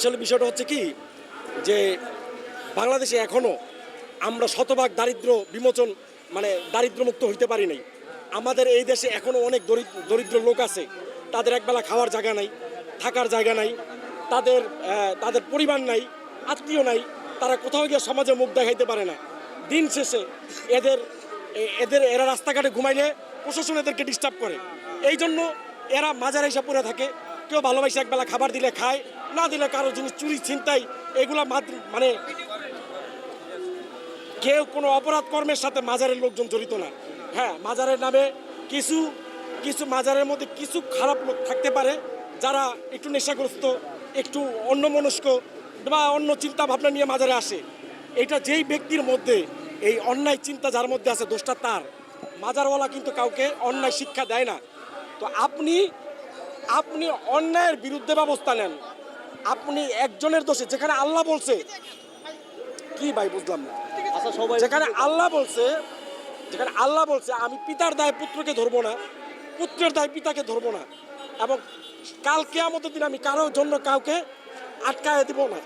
আসলে বিষয়টা হচ্ছে কি যে বাংলাদেশে এখনও আমরা শতভাগ দারিদ্র বিমোচন মানে দারিদ্র্যমুক্ত হইতে পারি নাই। আমাদের এই দেশে এখনও অনেক দরিদ্র দরিদ্র লোক আছে। তাদের একবেলা খাওয়ার জায়গা নাই, থাকার জায়গা নাই, তাদের তাদের পরিবার নাই, আত্মীয় নাই, তারা কোথাও গিয়ে সমাজে মুখ দেখাইতে পারে না। দিন শেষে এদের এদের, এরা রাস্তাঘাটে ঘুমাইলে প্রশাসন এদেরকে ডিস্টার্ব করে। এই জন্য এরা মাজার হিসাব পড়ে থাকে। কেউ ভালোবাসে একবেলা খাবার দিলে খায়, না দিলে কারও জিনিস চুরি, ছিনতাই, এগুলা মানে কেউ কোনো অপরাধ কর্মের সাথে মাজারের লোকজন জড়িত না। হ্যাঁ মাজারের নামে কিছু কিছু মাজারের মধ্যে কিছু খারাপ লোক থাকতে পারে, যারা একটু নেশাগ্রস্ত, একটু অন্যমনস্ক বা অন্য চিন্তা ভাবনা নিয়ে মাজারে আসে। এটা যেই ব্যক্তির মধ্যে এই অন্যায় চিন্তা যার মধ্যে আছে, দোষটা তার। মাজারওয়ালা কিন্তু কাউকে অন্যায় শিক্ষা দেয় না। তো আপনি আপনি অন্যায়ের বিরুদ্ধে ব্যবস্থা নেন। আপনি একজনের দোষে যেখানে আল্লাহ বলছে। কি ভাই বুঝলাম না। আচ্ছা সবাই যেখানে আল্লাহ বলছে যেখানে আল্লাহ বলছে আমি পিতার দায় পুত্রকে ধরবো না পুত্রের দায় পিতাকে ধরবো না এবং কাল কেয়ামতের দিন আমি কারোর জন্য কাউকে আটকায় দিব না।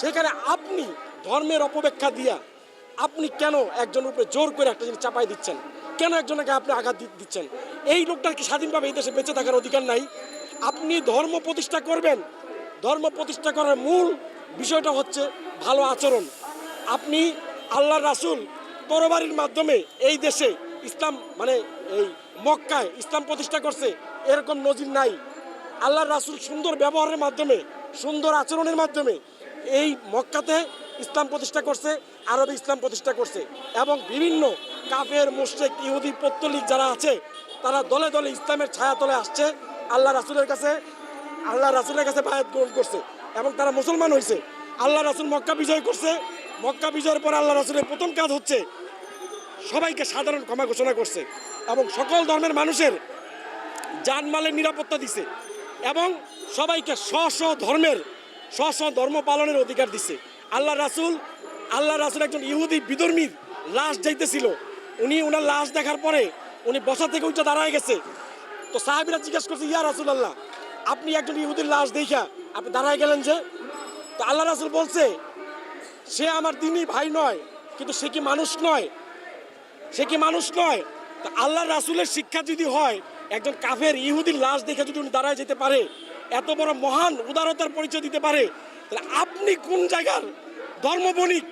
সেখানে আপনি ধর্মের অপব্যাখ্যা দিয়া আপনি কেন একজনের উপরে জোর করে একটা জিনিস চাপাই দিচ্ছেন? কেন একজনকে আপনি আঘাত দিচ্ছেন? এই লোকটার কি স্বাধীনভাবে এই দেশে বেঁচে থাকার অধিকার নাই? আপনি ধর্ম প্রতিষ্ঠা করবেন। ধর্ম প্রতিষ্ঠা করার মূল বিষয়টা হচ্ছে ভালো আচরণ। আপনি আল্লাহ রাসুল তরবারির মাধ্যমে এই দেশে ইসলাম মানে এই মক্কায় ইসলাম প্রতিষ্ঠা করছে, এরকম নজির নাই। আল্লাহ রাসুল সুন্দর ব্যবহারের মাধ্যমে, সুন্দর আচরণের মাধ্যমে এই মক্কাতে ইসলাম প্রতিষ্ঠা করছে, আরবে ইসলাম প্রতিষ্ঠা করছে এবং বিভিন্ন কাফের, মুশরিক, ইহুদি, পত্তলিক যারা আছে, তারা দলে দলে ইসলামের ছায়াতলে আসছে, আল্লাহ রাসুলের কাছে, আল্লাহ রাসুলের কাছে বায়াত গ্রহণ করছে এবং তারা মুসলমান হয়েছে আল্লাহ রাসুল মক্কা বিজয় করছে। মক্কা বিজয়ের পর আল্লাহ রাসুলের প্রথম কাজ হচ্ছে সবাইকে সাধারণ ক্ষমা ঘোষণা করছে এবং সকল ধর্মের মানুষের জানমালের নিরাপত্তা দিছে এবং সবাইকে স্ব স্ব ধর্মের স্ব স্ব ধর্ম পালনের অধিকার দিছে। আল্লাহ রাসুল আল্লাহ রাসুল একজন ইহুদি বিধর্মীর লাশ যাইতেছিল। উনি ওনার লাশ দেখার পরে উনি বসা থেকে উঠে দাঁড়ায় গেছে। তো সাহাবিরা জিজ্ঞেস করছে, ইয়া রাসুল আল্লাহ আপনি একজন ইহুদির লাশ দেখা আপনি দাঁড়ায় গেলেন যে? তো আল্লাহ রাসুল বলছে, সে আমার দিনই ভাই নয়, কিন্তু সে কি মানুষ নয়? সে কি মানুষ নয়? তা আল্লাহ রাসুলের শিক্ষা যদি হয়, একজন কাফের ইহুদির লাশ দেখে যদি উনি দাঁড়ায় যেতে পারে, এত বড় মহান উদারতার পরিচয় দিতে পারে, তাহলে আপনি কোন জায়গার ধর্মবণিক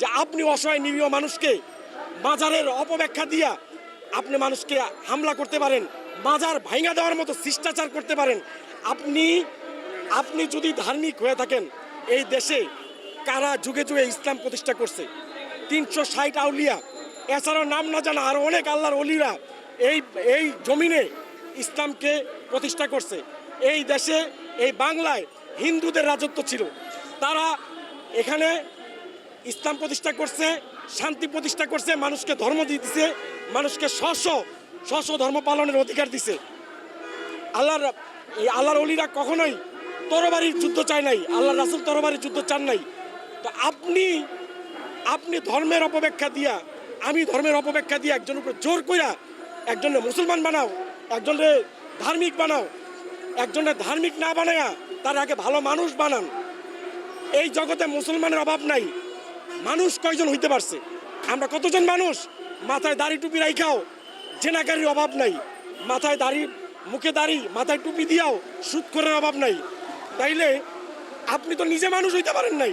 যে আপনি অসহায় নিরীহ মানুষকে মাজারের অপব্যাখ্যা দিয়া আপনি মানুষকে হামলা করতে পারেন, বাজার ভাঙা দেওয়ার মতো শিষ্টাচার করতে পারেন। আপনি আপনি যদি ধার্মিক হয়ে থাকেন, এই দেশে কারা যুগে যুগে ইসলাম প্রতিষ্ঠা করছে? তিনশো ষাট আউলিয়া, এছাড়াও নাম না জানা আরও অনেক আল্লাহর অলিরা এই এই জমিনে ইসলামকে প্রতিষ্ঠা করছে। এই দেশে, এই বাংলায় হিন্দুদের রাজত্ব ছিল। তারা এখানে ইসলাম প্রতিষ্ঠা করছে, শান্তি প্রতিষ্ঠা করছে, মানুষকে ধর্ম দিতেছে মানুষকে স্ব স্ব ধর্ম পালনের অধিকার দিছে। আল্লাহর, এই আল্লাহর অলিরা কখনোই তরবারির যুদ্ধ চায় নাই আল্লাহ রাসুল তরবারির যুদ্ধ চান নাই। তো আপনি আপনি ধর্মের অপব্যাখ্যা দিয়া, আমি ধর্মের অপব্যাখ্যা দিয়া একজনের উপরে জোর কইরা একজনের মুসলমান বানাও, একজনের ধার্মিক বানাও, একজনের ধার্মিক না বানায়া তার আগে ভালো মানুষ বানান। এই জগতে মুসলমানের অভাব নাই। মানুষ কয়জন হইতে পারছে? আমরা কতজন মানুষ? মাথায় দাড়ি টুপি রাইখাও, জেনাকারির অভাব নাই। মাথায় দাড়ি, মুখে দাড়ি, মাথায় টুপি দিয়াও সুদ করার অভাব নাই। তাইলে আপনি তো নিজে মানুষ হইতে পারেন নাই।